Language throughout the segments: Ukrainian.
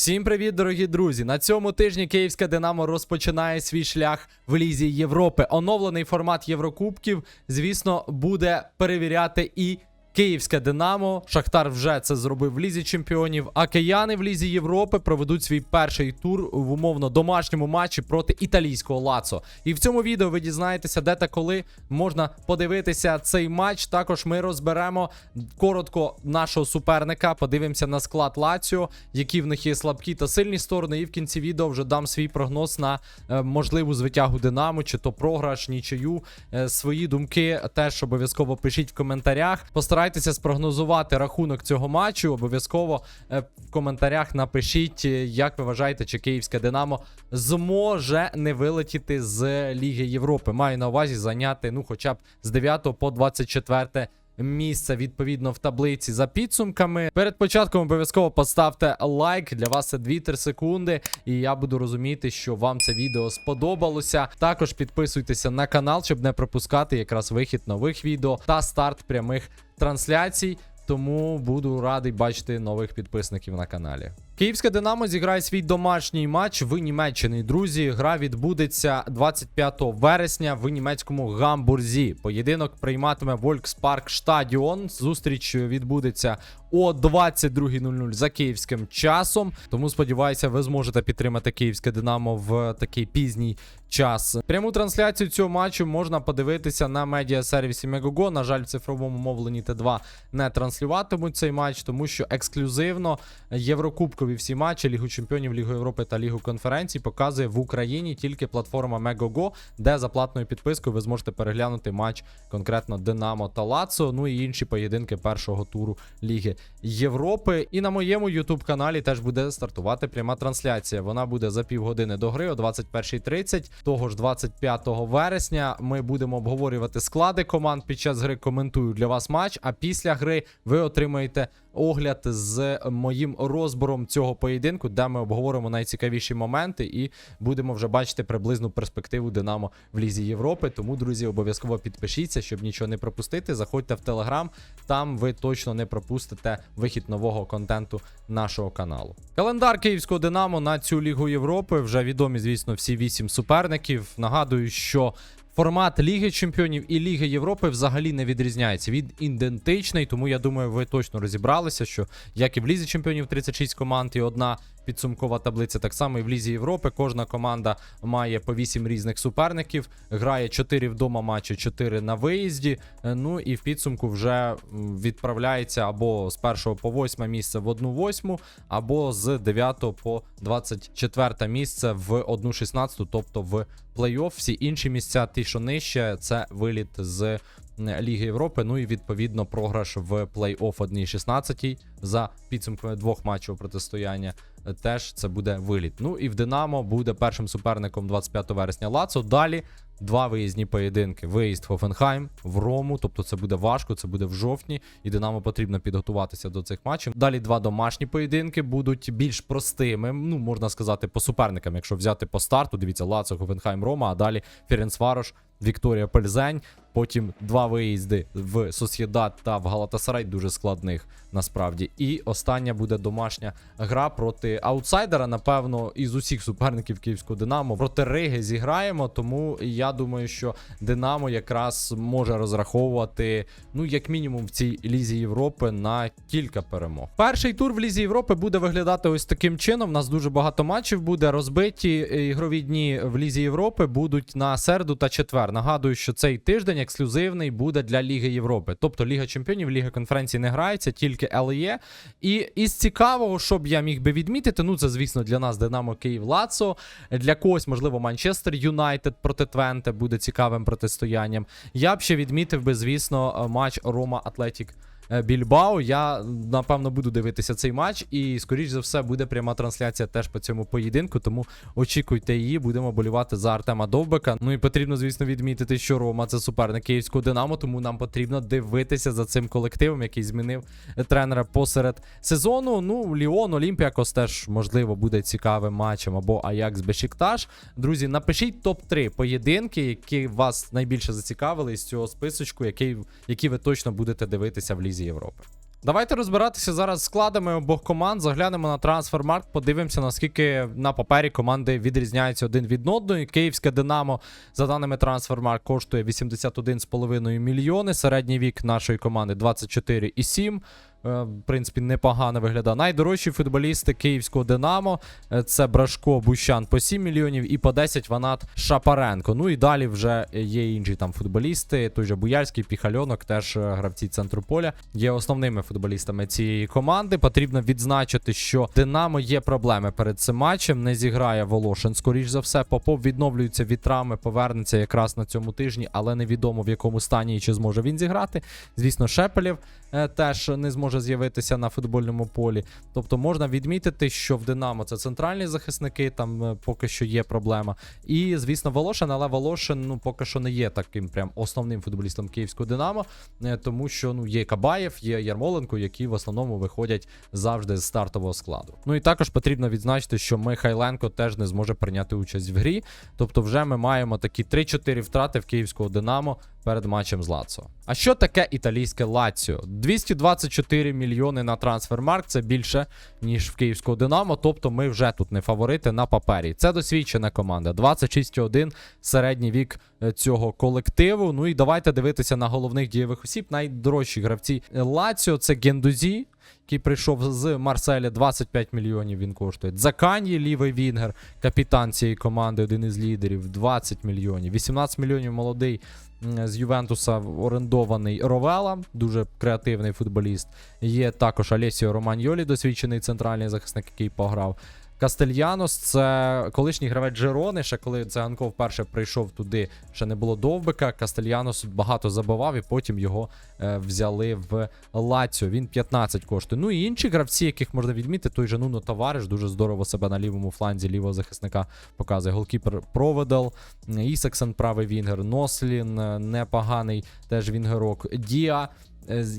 Всім привіт, дорогі друзі! На цьому тижні Київська Динамо розпочинає свій шлях в Лізі Європи. Оновлений формат Єврокубків, звісно, буде перевіряти і Київське Динамо. Шахтар вже це зробив в Лізі Чемпіонів. А кияни в Лізі Європи проведуть свій перший тур в умовно домашньому матчі проти італійського Лацо. І в цьому відео ви дізнаєтеся, де та коли можна подивитися цей матч. Також ми розберемо коротко нашого суперника. Подивимося на склад Лаціо, які в них є слабкі та сильні сторони. І в кінці відео вже дам свій прогноз на е, можливу звитягу Динамо, чи то програш, нічию. Е, свої думки теж обов'язково пишіть в коментарях. Постарайтеся спрогнозувати рахунок цього матчу. Обов'язково е, в коментарях напишіть, е, як ви вважаєте, чи київське Динамо зможе не вилетіти з Ліги Європи. Маю на увазі зайняти ну, хоча б з 9 по 24 місце відповідно в таблиці за підсумками. Перед початком обов'язково поставте лайк. Для вас це 2-3 секунди. І я буду розуміти, що вам це відео сподобалося. Також підписуйтеся на канал, щоб не пропускати якраз вихід нових відео та старт прямих трансляцій. Тому буду радий бачити нових підписників на каналі. Київська Динамо зіграє свій домашній матч в Німеччині. Друзі, гра відбудеться 25 вересня в німецькому гамбурзі. Поєдинок прийматиме Волкспарк Штадіон. Зустріч відбудеться о 22.00 за київським часом. Тому сподіваюся, ви зможете підтримати київське Динамо в такий пізній час. Пряму трансляцію цього матчу можна подивитися на медіасервісі Megogo. На жаль, в цифровому мовленні Т2 не транслюватимуть цей матч, тому що ексклюзивно Єврокубкові всі матчі Лігу Чемпіонів, Лігу Європи та Лігу конференцій показує в Україні тільки платформа Megogo, де за платною підпискою ви зможете переглянути матч конкретно Динамо та Лацо, ну і інші поєдинки першого туру Ліги Європи. І на моєму youtube каналі теж буде стартувати пряма трансляція. Вона буде за півгодини до гри о 21.30. Того ж 25 вересня ми будемо обговорювати склади команд під час гри. Коментую для вас матч. А після гри ви отримаєте огляд з моїм розбором цього поєдинку, де ми обговоримо найцікавіші моменти і будемо вже бачити приблизну перспективу Динамо в Лізі Європи. Тому, друзі, обов'язково підпишіться, щоб нічого не пропустити. Заходьте в Телеграм, там ви точно не пропустите вихід нового контенту нашого каналу. Календар київського Динамо на цю Лігу Європи вже відомі, звісно, всі вісім суперників. Нагадую, що Формат Ліги Чемпіонів і Ліги Європи взагалі не відрізняється. Він ідентичний, тому я думаю, ви точно розібралися, що як і в Лізі Чемпіонів 36 команд і одна підсумкова таблиця, так само і в Лізі Європи. Кожна команда має по 8 різних суперників, грає 4 вдома матчі, 4 на виїзді. Е, Ну і в підсумку вже відправляється або з 1 по 8 місце в 1-8, або з 9 по 24 місце в 1-16, тобто в плей-офф. Всі інші місця, ті, що нижче, це виліт з Ліги Європи. Ну і відповідно програш в плей-офф 1-16 за підсумками двох матчів протистояння. Теж це буде виліт. Ну і в Динамо буде першим суперником 25 вересня Лацо. Далі два виїзні поєдинки. Виїзд в в Рому. Тобто це буде важко, це буде в жовтні, і Динамо потрібно підготуватися до цих матчів. Далі два домашні поєдинки будуть більш простими. Ну можна сказати, по суперникам. Якщо взяти по старту, дивіться Лацо, Хофенхайм, Рома, а далі Ференцварош, Вікторія Пельзень. Потім два виїзди в Сосєдат та в Галатасарай, дуже складних насправді. І остання буде домашня гра проти аутсайдера. Напевно, із усіх суперників Київського Динамо проти Риги зіграємо. Тому я думаю, що Динамо якраз може розраховувати, ну як мінімум, в цій лізі Європи на кілька перемог. Перший тур в лізі Європи буде виглядати ось таким чином. У нас дуже багато матчів буде розбиті. Ігрові дні в лізі Європи будуть на середу та четвер. Нагадую, що цей тиждень ексклюзивний буде для Ліги Європи. Тобто Ліга Чемпіонів, Ліга конференції не грається, тільки ЛЄ. І із цікавого, що б я міг би відмітити, ну це звісно для нас Динамо Київ Лацо. Для когось, можливо, Манчестер Юнайтед проти Твенте буде цікавим протистоянням. Я б ще відмітив би, звісно, матч Рома Атлетік. Е, Більбао. Я напевно буду дивитися цей матч, і скоріш за все буде пряма трансляція теж по цьому поєдинку. Тому очікуйте її. Будемо болівати за Артема Довбека. Ну і потрібно, звісно, відмітити, що Рома це суперник київського Динамо, тому нам потрібно дивитися за цим колективом, який змінив тренера посеред сезону. Ну, Ліон, Олімпіакос теж можливо буде цікавим матчем або Аякс Бешікташ. Друзі, напишіть топ-3 поєдинки, які вас найбільше зацікавили з цього списочку, який, які ви точно будете дивитися в Лізі Європи. Давайте розбиратися зараз з складами обох команд. Заглянемо на трансфермарк, подивимося, наскільки на папері команди відрізняються один від одної. Київське Динамо, за даними трансфермарк, коштує 81,5 мільйони. Середній вік нашої команди 24,7. Е, В принципі, непогано виглядає. Найдорожчі футболісти київського Динамо е, це Брашко Бущан по 7 мільйонів і по 10 Ванат Шапаренко. Ну і далі вже є інші там футболісти. Той же Буяльський, Піхальонок, теж е, гравці центру поля. Є основними футболістами цієї команди. Потрібно відзначити, що Динамо є проблеми перед цим матчем. Не зіграє Волошин, скоріш за все. Попов відновлюється від травми, повернеться якраз на цьому тижні, але невідомо в якому стані і чи зможе він зіграти. Звісно, Шепелєв е, теж не зможе з'явитися на футбольному полі. Тобто можна відмітити, що в Динамо це центральні захисники, там е, поки що є проблема. І, звісно, Волошин, але Волошин ну, поки що не є таким прям основним футболістом київського Динамо, е, тому що ну, є Кабаєв, є Ярмоленко, які в основному виходять завжди з стартового складу. Ну і також потрібно відзначити, що Михайленко теж не зможе прийняти участь в грі. Тобто, вже ми маємо такі 3-4 втрати в київського Динамо перед матчем з Лацо. А що таке італійське Лаціо? 224 мільйони на трансфермарк, це більше, ніж в київського Динамо. Тобто ми вже тут не фаворити на папері. Це досвідчена команда. 26,1 середній вік е, цього колективу. Ну і давайте дивитися на головних дієвих осіб. Найдорожчі гравці Лаціо це Гендузі. Який прийшов з Марселя 25 мільйонів він коштує. Дзаканьї, лівий Вінгер, капітан цієї команди, один із лідерів, 20 мільйонів. 18 мільйонів молодий з Ювентуса орендований Ровела, дуже креативний футболіст. Є також Алесіо Романьолі, досвідчений центральний захисник, який пограв. Кастельянос це колишній гравець Джерони. Ще коли Циганков вперше прийшов туди, ще не було довбика. Кастельянос багато забивав, і потім його е, взяли в Лаціо. Він 15 коштує. Ну і інші гравці, яких можна відмітити, той же Нуно Товариш дуже здорово себе на лівому фланзі лівого захисника показує. Голкіпер Проведел, Ісаксен, правий Вінгер, Нослін, е, непоганий теж Вінгерок. Діа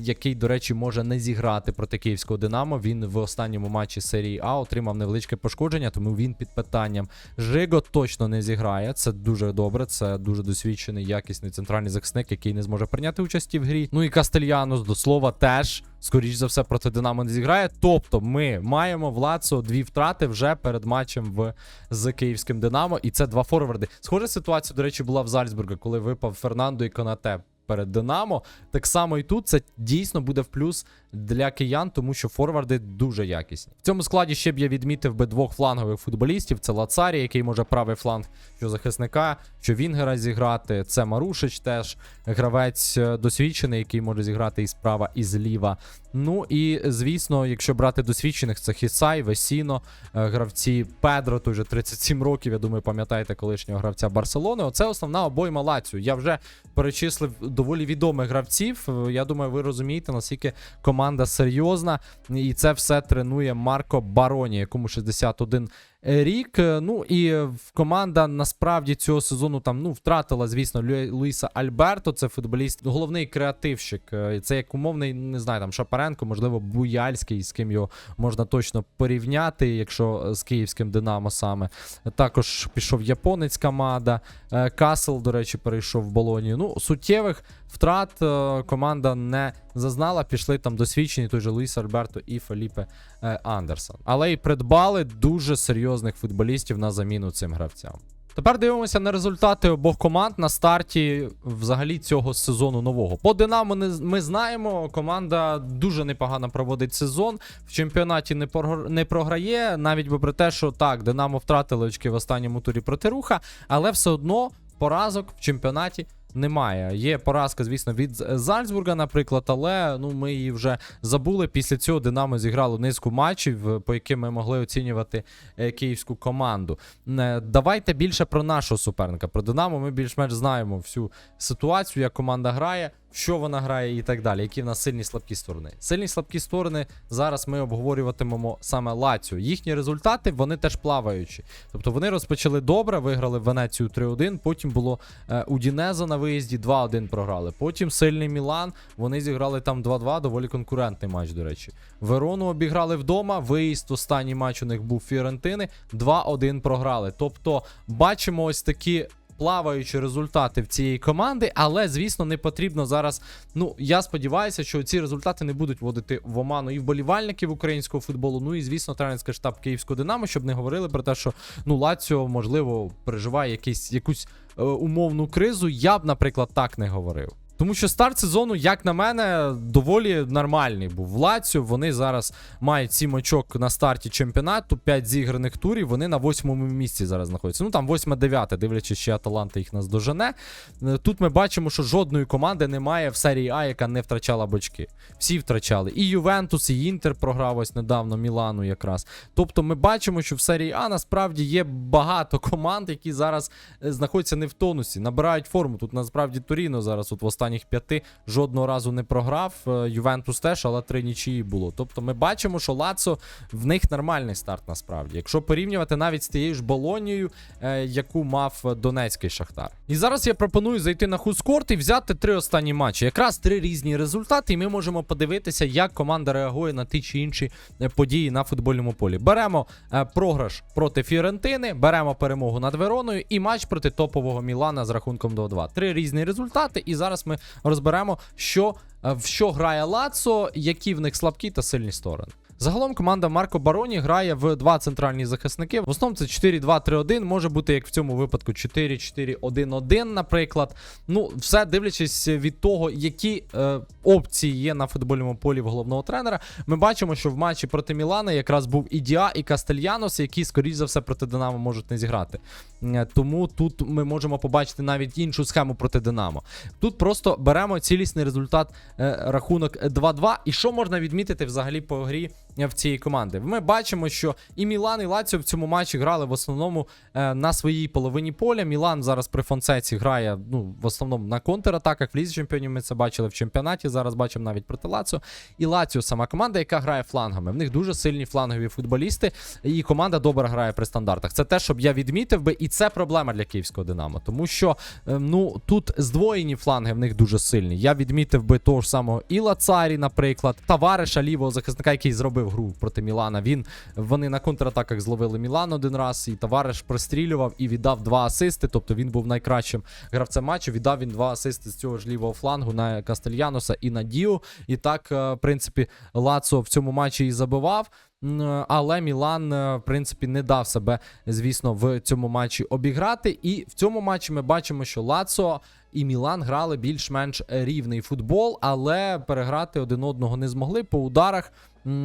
який, до речі, може не зіграти проти київського Динамо. Він в останньому матчі серії А отримав невеличке пошкодження, тому він під питанням. Жиго точно не зіграє. Це дуже добре. Це дуже досвідчений, якісний центральний захисник, який не зможе прийняти участі в грі. Ну і Кастельянос, до слова, теж. Скоріш за все, проти Динамо не зіграє. Тобто, ми маємо в Лацо дві втрати вже перед матчем в з київським Динамо, і це два форварди. Схожа ситуація, до речі, була в Зальцбурга, коли випав Фернандо і Конате перед Динамо. Так само і тут це дійсно буде в плюс для киян, тому що форварди дуже якісні. В цьому складі ще б я відмітив би двох флангових футболістів: це Лацарі, який може правий фланг що захисника, що Вінгера зіграти. Це Марушич, теж гравець е, досвідчений, який може зіграти і справа, і зліва. Ну і звісно, якщо брати досвідчених, це Хісай, Весіно, е, гравці Педро, той же 37 років. Я думаю, пам'ятаєте колишнього гравця Барселони. Оце основна обойма Лаціо. Я вже перечислив доволі відомих гравців. Е, Я думаю, ви розумієте, наскільки команда серйозна, і це все тренує Марко Бароні, якому 61 рік. Е, Ну і е, команда насправді цього сезону там ну втратила, звісно, Лю- Луїса Альберто. Це футболіст, головний креативщик. Е, Це як умовний, не знаю, там Шапаренко, можливо, Буяльський, з ким його можна точно порівняти, якщо е, з київським Динамо саме. Також пішов японець Камада. Е, Касл, до речі, перейшов в Болонію. Ну, суттєвих втрат е, команда не зазнала. Пішли там досвідчені той же Луїс Альберто і Феліпе е, Андерсон. Але й придбали дуже серйозних футболістів на заміну цим гравцям. Тепер дивимося на результати обох команд на старті взагалі цього сезону нового. По Динамо не, ми знаємо, команда дуже непогано проводить сезон. В чемпіонаті не, не програє, навіть попри те, що так, Динамо втратили очки в останньому турі проти руха, але все одно поразок в чемпіонаті немає. Є поразка, звісно, від Зальцбурга, наприклад, але ну ми її вже забули. Після цього Динамо зіграло низку матчів, е, по яким ми могли оцінювати е, київську команду. Е, Давайте більше про нашого суперника. Про Динамо ми більш-менш знаємо всю ситуацію, як команда грає, що вона грає і так далі. Які в нас сильні слабкі сторони. Сильні слабкі сторони зараз ми обговорюватимемо саме Лаціо. Їхні результати вони теж плаваючі. Тобто вони розпочали добре, виграли Венецію 3-1. Потім було е, Удінеза на виїзді 2-1 програли. Потім сильний Мілан. Вони зіграли там 2-2, доволі конкурентний матч, до речі. Верону обіграли вдома. Виїзд останній матч у них був Фіорентини. 2-1 програли. Тобто, бачимо ось такі плаваючі результати в цієї команди, але звісно не потрібно зараз. Ну я сподіваюся, що ці результати не будуть вводити в оману і вболівальників українського футболу. Ну і звісно, тренерський штаб Київського Динамо, щоб не говорили про те, що ну Лаціо можливо переживає якийсь якусь е, умовну кризу. Я б, наприклад, так не говорив. Тому що старт сезону, як на мене, доволі нормальний був. В Лаціо вони зараз мають 7 очок на старті чемпіонату, 5 зіграних турів. Вони на восьмому місці зараз знаходяться. Ну там 8-9, дивлячись, ще Аталанта їх наздожене. Е, Тут ми бачимо, що жодної команди немає в серії А, яка не втрачала бочки. Всі втрачали. І Ювентус, і Інтер програв ось недавно Мілану якраз. Тобто ми бачимо, що в серії А насправді є багато команд, які зараз е, знаходяться не в тонусі, набирають форму. Тут насправді Торіно зараз от в останніх п'яти жодного разу не програв. Е, Ювентус теж, але три нічиї було. Тобто ми бачимо, що Лацо в них нормальний старт насправді. Якщо порівнювати навіть з тією ж Болонією, е, яку мав Донецький Шахтар. І зараз я пропоную зайти на Хускорт і взяти три останні матчі. Якраз три різні результати, і ми можемо подивитися, як команда реагує на ті чи інші е, події на футбольному полі. Беремо програш проти Фіорентини, беремо перемогу над Вероною і матч проти топового Мілана з рахунком 2-2. Три різні результати, і зараз ми розберемо, що в що грає Лацо, які в них слабкі та сильні сторони. Загалом команда Марко Бароні грає в два центральні захисники. В основному це 4-2-3-1, може бути як в цьому випадку 4-4-1-1, наприклад. Ну, все дивлячись від того, які е, опції є на футбольному полі в головного тренера. Ми бачимо, що в матчі проти Мілана якраз був і Діа, і Кастельянос, які, скоріш за все, проти Динамо можуть не зіграти. Е, Тому тут ми можемо побачити навіть іншу схему проти Динамо. Тут просто беремо цілісний результат е, рахунок 2-2. І що можна відмітити взагалі по грі е, в цієї команди? Ми бачимо, що і Мілан, і Лаціо в цьому матчі грали в основному е, на своїй половині поля. Мілан зараз при Фонсеці грає ну, в основному на контратаках. В лізі чемпіонів ми це бачили в чемпіонаті. Зараз бачимо навіть проти Лаціо. І Лаціо сама команда, яка грає флангами. В них дуже сильні флангові футболісти, і команда добре грає при стандартах. Це те, щоб я відмітив би, і це проблема для київського Динамо. Тому що е, ну тут здвоєні фланги в них дуже сильні. Я відмітив би того ж самого Іла Царі, наприклад, товариша лівого захисника, який зробив гру проти Мілана. Він вони на контратаках зловили Мілан один раз, і товариш прострілював і віддав два асисти. Тобто він був найкращим гравцем матчу. Віддав він два асисти з цього ж лівого флангу на Кастельяноса і на Діо. І так, е, в принципі, Лацо в цьому матчі і забивав. М, Але Мілан, е, в принципі, не дав себе, звісно, в цьому матчі обіграти. І в цьому матчі ми бачимо, що Лацо і Мілан грали більш-менш рівний футбол, але переграти один одного не змогли. По ударах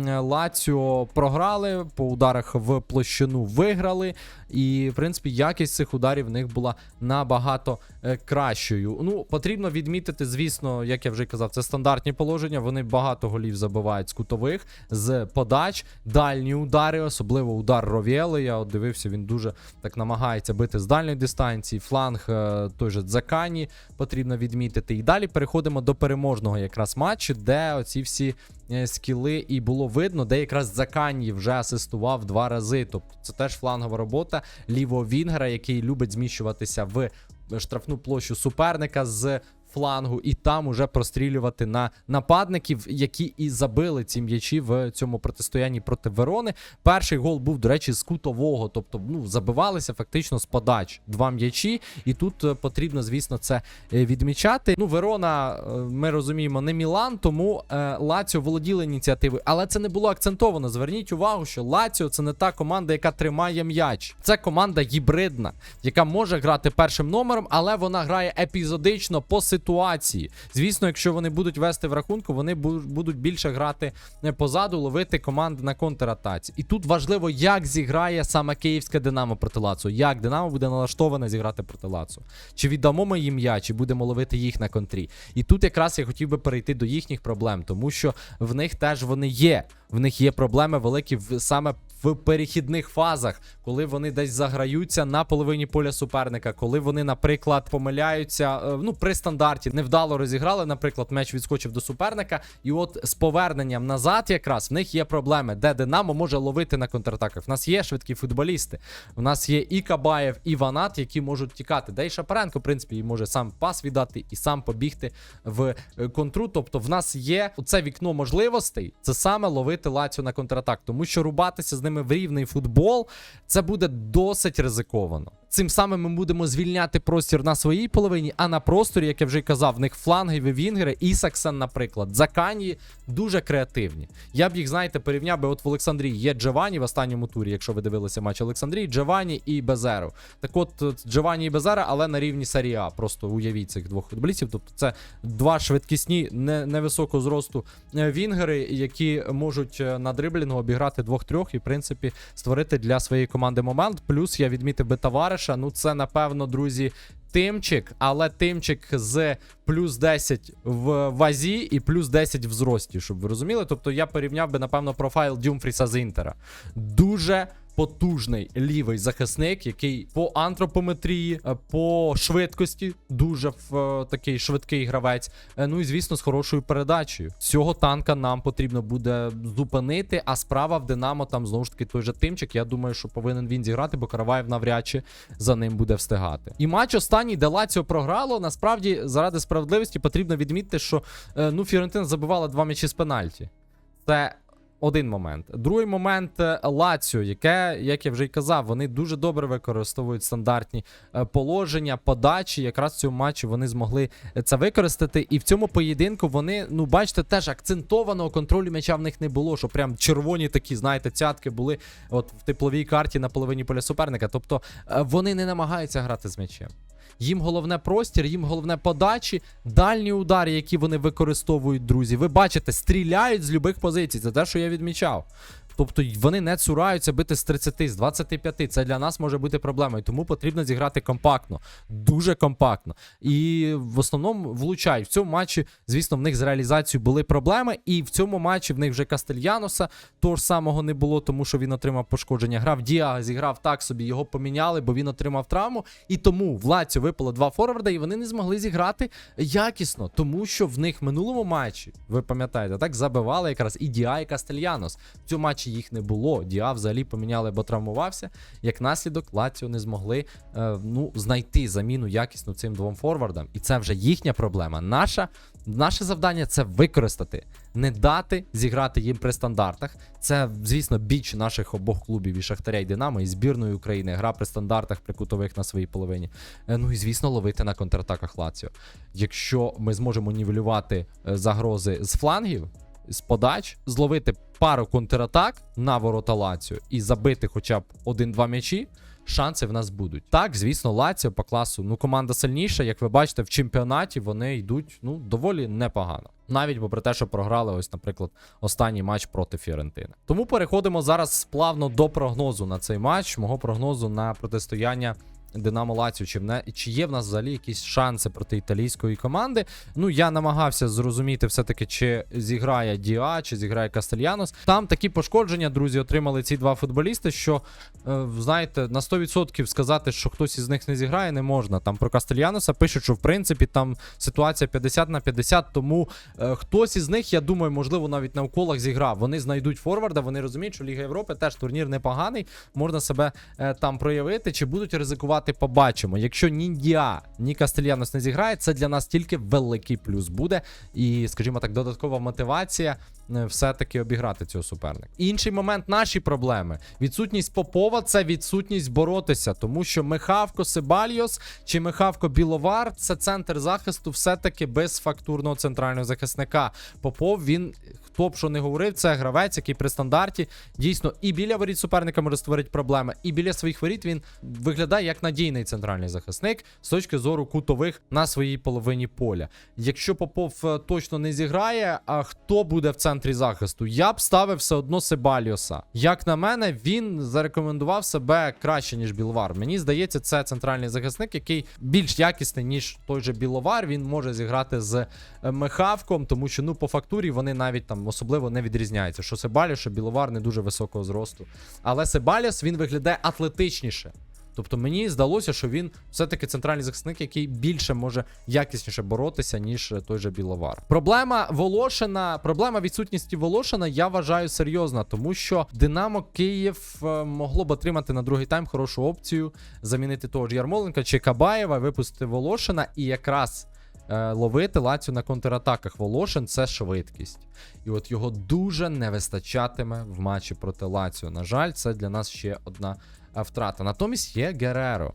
Лаціо програли, по ударах в площину виграли. І, в принципі, якість цих ударів в них була набагато е, кращою. Ну, потрібно відмітити, звісно, як я вже казав, це стандартні положення. Вони багато голів забивають з кутових, з подач, дальні удари, особливо удар Ровєли. Я от дивився, він дуже так намагається бити з дальньої дистанції. Фланг е, той же Дзакані потрібно відмітити. І далі переходимо до переможного якраз матчу, де оці всі е, скіли і було видно, де якраз Дзакані вже асистував два рази. Тобто це теж флангова робота лівого Вінгера, який любить зміщуватися в штрафну площу суперника з флангу, і там уже прострілювати на нападників, які і забили ці м'ячі в цьому протистоянні проти Верони. Перший гол був, до речі, з кутового, тобто ну забивалися фактично з подач два м'ячі, і тут е, потрібно, звісно, це е, відмічати. Ну, Верона, е, ми розуміємо, не Мілан, тому Лаціо володіли ініціативою, але це не було акцентовано. Зверніть увагу, що Лаціо це не та команда, яка тримає м'яч. Це команда гібридна, яка може грати першим номером, але вона грає епізодично по ситуації. Звісно, якщо вони будуть вести в рахунку, вони будуть більше грати е, позаду, ловити команди на контратаці. І тут важливо, як зіграє саме київське Динамо проти Лацо. Як Динамо буде налаштоване зіграти проти Лацо. Чи віддамо ми їм м'яч, чи будемо ловити їх на контрі. І тут якраз я хотів би перейти до їхніх проблем, тому що в них теж вони є. В них є проблеми великі саме в перехідних фазах, коли вони десь заграються на половині поля суперника, коли вони, наприклад, помиляються е, ну при стандарті, невдало розіграли, наприклад, м'яч відскочив до суперника, і от з поверненням назад, якраз в них є проблеми, де Динамо може ловити на контратаках. В нас є швидкі футболісти. У нас є і Кабаєв, і Ванат, які можуть тікати. Де і Шапаренко, в принципі, і може сам пас віддати і сам побігти в е, контру. Тобто, в нас є це вікно можливостей, це саме ловити Лаціо на контратак, тому що рубатися з ними в рівний футбол це буде досить ризиковано. Цим самим ми будемо звільняти простір на своїй половині, а на просторі, як я вже й казав, в них флангові вінгери, Ісаксен, наприклад, Закані дуже креативні. Я б їх, знаєте, порівняв би от в Олександрії є Джовані в останньому турі, якщо ви дивилися матч Олександрії, Джовані і Безеру. Так от Джовані і Безера, але на рівні серії А. Просто уявіть цих двох футболістів. Тобто це два швидкісні, не, невисокого зросту е, вінгери, які можуть е, на дриблінгу обіграти двох-трьох і, в принципі, створити для своєї команди момент. Плюс я відмітив би товариша. Ну, це напевно, друзі. Тимчик, але тимчик з плюс 10 в вазі і плюс 10 в зрості, щоб ви розуміли. Тобто я порівняв би, напевно, профайл Дюмфріса з Інтера. Дуже потужний лівий захисник, який по антропометрії, е, по швидкості, дуже в, е, такий швидкий гравець. Е, Ну і звісно, з хорошою передачею. Цього танка нам потрібно буде зупинити. А справа в Динамо там знову ж таки той же тимчик. Я думаю, що повинен він зіграти, бо Караваєв навряд чи за ним буде встигати. І матч останній, де Лаціо програло. Насправді, заради справедливості потрібно відмітити, що ну Фіорентина забивала два м'ячі з пенальті. Це один момент. Другий момент е, Лаціо, яке, як я вже й казав, вони дуже добре використовують стандартні е, положення, подачі. Якраз в цьому матчі вони змогли це використати. І в цьому поєдинку вони, ну бачите, теж акцентованого контролю м'яча в них не було, що прям червоні такі, знаєте, цятки були от в тепловій карті на половині поля суперника. Тобто е, вони не намагаються грати з м'ячем. Їм головне простір, їм головне подачі, дальні удари, які вони використовують, друзі. Ви бачите, стріляють з любих позицій. Це те, що я відмічав. Тобто вони не цураються бити з 30, з 25. Це для нас може бути проблемою. Тому потрібно зіграти компактно, дуже компактно. І в основному влучають. В цьому матчі, звісно, в них з реалізацією були проблеми. І в цьому матчі в них вже Кастельяноса того ж самого не було, тому що він отримав пошкодження. Грав Діага, зіграв так собі, його поміняли, бо він отримав травму. І тому в Лаціо випало два форварда, і вони не змогли зіграти якісно, тому що в них в минулому матчі, ви пам'ятаєте, так забивали якраз і Діа, і Кастельянос. В цьому матчі їх не було. Діа взагалі поміняли, бо травмувався. Як наслідок, Лаціо не змогли е, ну, знайти заміну якісну цим двом форвардам. І це вже їхня проблема. Наша, наше завдання це використати, не дати зіграти їм при стандартах. Це, звісно, біч наших обох клубів і Шахтаря і Динамо, і збірної України. Гра при стандартах, при кутових на своїй половині. Е, Ну і звісно, ловити на контратаках Лаціо. Якщо ми зможемо нівелювати е, загрози з флангів, з подач, зловити пару контратак на ворота Лаціо і забити хоча б один-два м'ячі. Шанси в нас будуть. Так, звісно, Лаціо по класу. Ну, команда сильніша. Як ви бачите, в чемпіонаті вони йдуть ну доволі непогано. Навіть попри те, що програли, ось, наприклад, останній матч проти Фіорентини. Тому переходимо зараз плавно до прогнозу на цей матч. Мого прогнозу на протистояння Динамо Лаціо. Чи, чи є в нас взагалі якісь шанси проти італійської команди? Ну, я намагався зрозуміти все-таки, чи зіграє Діа, чи зіграє Кастельянос. Там такі пошкодження, друзі, отримали ці два футболісти, що, е, знаєте, на 100% сказати, що хтось із них не зіграє, не можна. Там про Кастельяноса пишуть, що в принципі там ситуація 50 на 50, тому е, хтось із них, я думаю, можливо, навіть на уколах зіграв. Вони знайдуть форварда, вони розуміють, що Ліга Європи теж турнір непоганий, можна себе е, там проявити. Чи будуть ризикувати, побачимо. Якщо ні Діа, ні Кастельянос не зіграє, це для нас тільки великий плюс буде. І, скажімо так, додаткова мотивація все-таки обіграти цього суперника. Інший момент наші проблеми. Відсутність Попова це відсутність боротися, тому що Михавко Сибальйос чи Михавко Біловар це центр захисту, все-таки без фактурного центрального захисника. Попов він. Хто б що не говорив, це гравець, який при стандарті дійсно і біля воріт суперника може створити проблеми, і біля своїх воріт він виглядає як надійний центральний захисник з точки зору кутових на своїй половині поля. Якщо Попов е, точно не зіграє, а хто буде в центрі захисту? Я б ставив все одно Себаліоса. Як на мене, він зарекомендував себе краще, ніж Біловар. Мені здається, це центральний захисник, який більш якісний, ніж той же Біловар. Він може зіграти з е, Михавком, тому що ну по фактурі вони навіть там особливо не відрізняються. Що Себаліос, що Біловар не дуже високого зросту. Але Себаліос він виглядає атлетичніше. Тобто мені здалося, що він все-таки центральний захисник, який більше може якісніше боротися, ніж той же Біловар. Проблема Волошина, проблема відсутності Волошина, я вважаю серйозна, тому що Динамо Київ е, могло б отримати на другий тайм хорошу опцію, замінити того ж Ярмоленка чи Кабаєва, випустити Волошина і якраз. е, Ловити Лацю на контратаках Волошин це швидкість. І от його дуже не вистачатиме в матчі проти Лаціо. На жаль, це для нас ще одна втрата. Натомість є Гереро.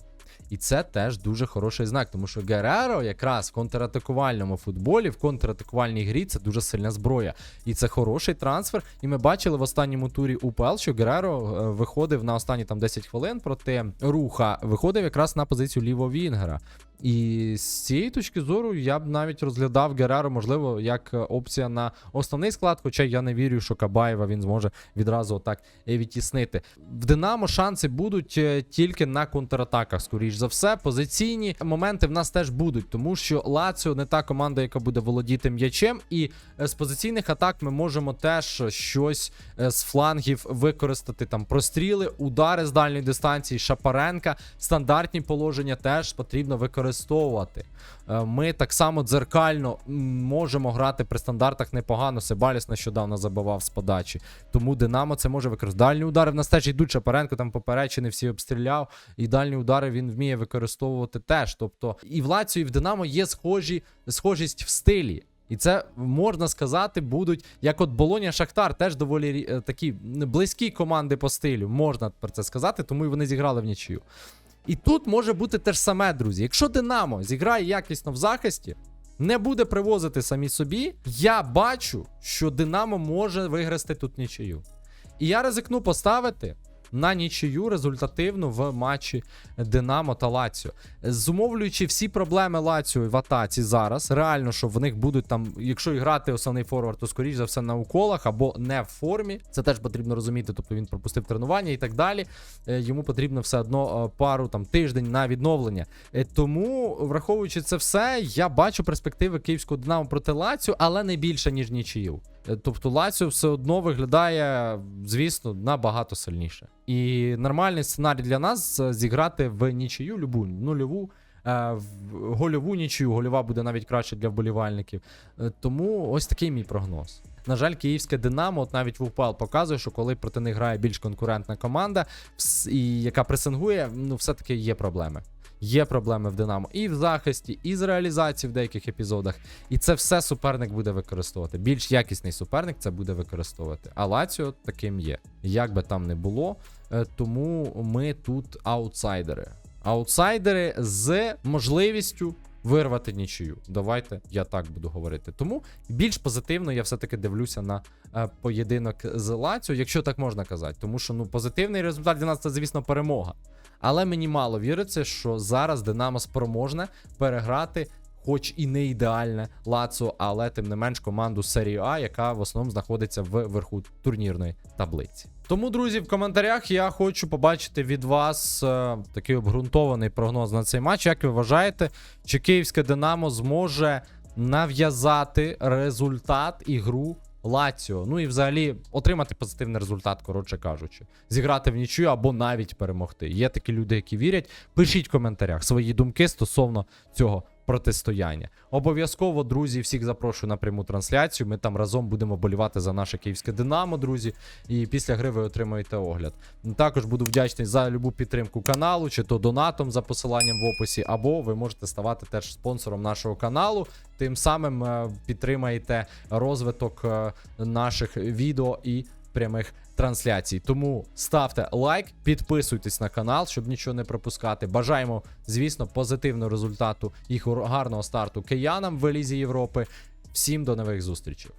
І це теж дуже хороший знак, тому що Гереро якраз в контратакувальному футболі, в контратакувальній грі це дуже сильна зброя. І це хороший трансфер. І ми бачили в останньому турі УПЛ, що Гереро е, виходив на останні там 10 хвилин проти руха, виходив якраз на позицію лівого Вінгера. І з цієї точки зору я б навіть розглядав Гереро, можливо, як е, опція на основний склад, хоча я не вірю, що Кабаєва він зможе відразу отак відтіснити. В Динамо шанси будуть е, тільки на контратаках, скоріш за все. Позиційні моменти в нас теж будуть, тому що Лаціо не та команда, яка буде володіти м'ячем, і е, з позиційних атак ми можемо теж щось з флангів використати там простріли, удари з дальньої дистанції, Шапаренка, стандартні положення теж потрібно використовувати. Е, Ми так само дзеркально можемо грати при стандартах непогано. Себаліс нещодавно забивав з подачі. Тому Динамо це може використовувати. Дальні удари в нас теж йдуть. Шапаренко там поперечини всі обстріляв, і дальні удари він вміє використовувати теж. Тобто і в Лаціо, і в Динамо є схожі, схожість в стилі. І це можна сказати, будуть як от Болоня Шахтар, теж доволі е, такі близькі команди по стилю. Можна про це сказати, тому і вони зіграли в нічию. І тут може бути те ж саме, друзі. Якщо Динамо зіграє якісно в захисті, не буде привозити самі собі, я бачу, що Динамо може виграти тут нічию. І я ризикну поставити на нічию результативну в матчі Динамо та Лаціо. Зумовлюючи всі проблеми Лаціо в атаці зараз, реально, що в них будуть там, якщо і грати основний форвард, то скоріш за все на уколах або не в формі. Це теж потрібно розуміти. Тобто він пропустив тренування і так далі. Е, Йому потрібно все одно е, пару там тиждень на відновлення. Е, Тому, враховуючи це все, я бачу перспективи київського Динамо проти Лаціо, але не більше ніж нічию. Е, Тобто Лаціо все одно виглядає, звісно, набагато сильніше. І нормальний сценарій для нас е, зіграти в нічию, любу нульову. е, Гольову нічию, гольова буде навіть краще для вболівальників. Тому ось такий мій прогноз. На жаль, київське Динамо, от навіть в УПЛ показує, що коли проти них грає більш конкурентна команда, і яка пресингує, ну все-таки є проблеми. Є проблеми в Динамо і в захисті, і з реалізації в деяких епізодах. І це все суперник буде використовувати. Більш якісний суперник це буде використовувати. А Лаціо таким є. Як би там не було, е, тому ми тут аутсайдери. Аутсайдери з можливістю вирвати нічию. Давайте я так буду говорити. Тому більш позитивно я все-таки дивлюся на е, поєдинок з Лаціо, якщо так можна казати. Тому що ну позитивний результат для нас це, звісно, перемога. Але мені мало віриться, що зараз Динамо спроможне переграти, хоч і не ідеальне Лацо, але тим не менш команду серії А, яка в основному знаходиться в верху турнірної таблиці. Тому, друзі, в коментарях я хочу побачити від вас е, такий обґрунтований прогноз на цей матч. Як ви вважаєте, чи київське Динамо зможе нав'язати результат і гру Лаціо. Ну і взагалі отримати позитивний результат, коротше кажучи, зіграти в нічю або навіть перемогти. Є такі люди, які вірять. Пишіть в коментарях свої думки стосовно цього протистояння. Обов'язково, друзі, всіх запрошую на пряму трансляцію. Ми там разом будемо болівати за наше київське Динамо, друзі. І після гри ви отримаєте огляд. Також буду вдячний за любу підтримку каналу, чи то донатом за посиланням в описі, або ви можете ставати теж спонсором нашого каналу. Тим самим е, підтримаєте розвиток е, наших відео і прямих трансляцій. Тому ставте лайк, підписуйтесь на канал, щоб нічого не пропускати. Бажаємо, звісно, позитивного результату і гарного старту киянам в Елізі Європи. Всім до нових зустрічей.